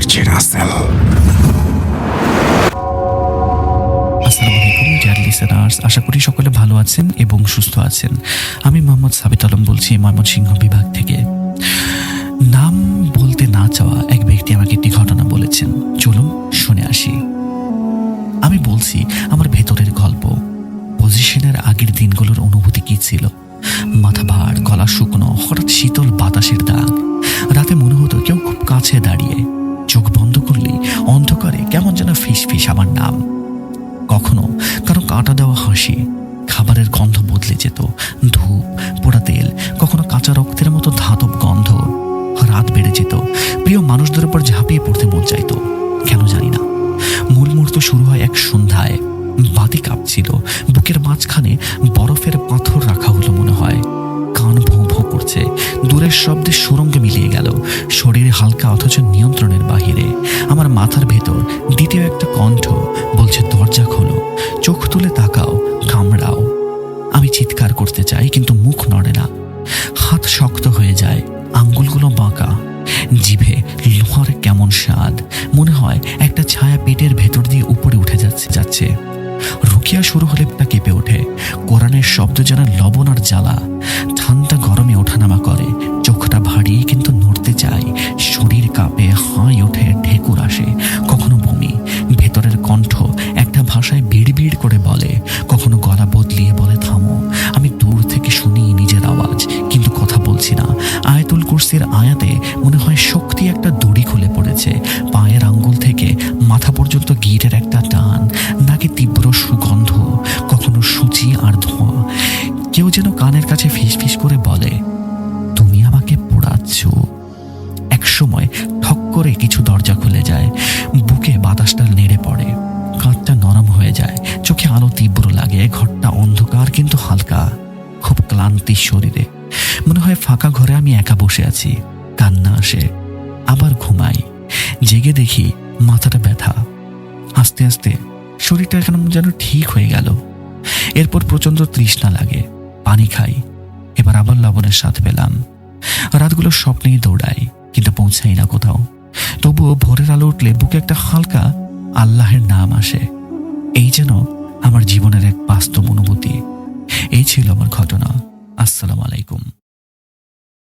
RJ Rasel. আশা করি সকলে ভালো আছেন এবং সুস্থ আছেন। আমি মোহাম্মদ সাবিত আলম বলছি, ময়মনসিংহ বিভাগ থেকে। নাম বলতে না চাওয়া এক ব্যক্তি আমাকে একটি ঘটনা বলেছেন। চলুন শুনে আসি। আমি বলছি, আমার ভেতরের গল্প। পজিশনের আগের দিনগুলোর অনুভূতি কি ছিল? মাথা ভার, গলা শুকনো, হঠাৎ শীতল বাতাসের যেন ফিস ফিস আমার নাম। কখনো কারও কাটা দেওয়া হাসি, খাবারের গন্ধ বদলে যেত। ধূপ, পোড়া তেল, কখনো কাঁচা রক্তের মতো ধাতব গন্ধ রাত বেড়ে যেত। প্রিয় মানুষদের উপর ঝাঁপিয়ে পড়তে মন চাইতো, কেন জানি না। মূল মুহূর্ত শুরু হয় এক সন্ধ্যায়। বাতি কাঁপছিল, বুকের মাঝখানে বরফের পাথর রাখা হলো মনে হয়। কান ভোঁ ভোঁ করছে, দূরের শব্দে সুরঙ্গে মিলিয়ে গেল। শরীরে হালকা অথচ নিয়ন্ত্রণের বাহিরে। আমার মাথার ভেতর পেটের ভেতর যেন কানের কাছে ফিস ফিস করে বলে, তুমি আমাকে পোড়াচ্ছ। এক সময় ঠক করে কিছু দরজা খুলে যায়, বুকে বাতাসটা নেড়ে পড়ে, কাঁধটা নরম হয়ে যায়, চোখে আলো তীব্র লাগে, ঘরটা অন্ধকার কিন্তু হালকা, খুব ক্লান্তি শরীরে। মনে হয় ফাঁকা ঘরে আমি একা বসে আছি। কান্না আসে, আবার ঘুমাই, জেগে দেখি মাথাটা ব্যথা। আস্তে আস্তে শরীরটা কেমন যেন ঠিক হয়ে গেল। এরপর প্রচণ্ড তৃষ্ণা লাগে পানি খাই। এবার আবার লবণের স্বাদ পেলাম। রাতগুলো স্বপ্নেই দৌড়াই কিন্তু পৌঁছাই না কোথাও। তবুও ভোরের আলো উঠলে বুকে একটা হালকা আল্লাহের নাম আসে। এই যেন আমার জীবনের এক বাস্তব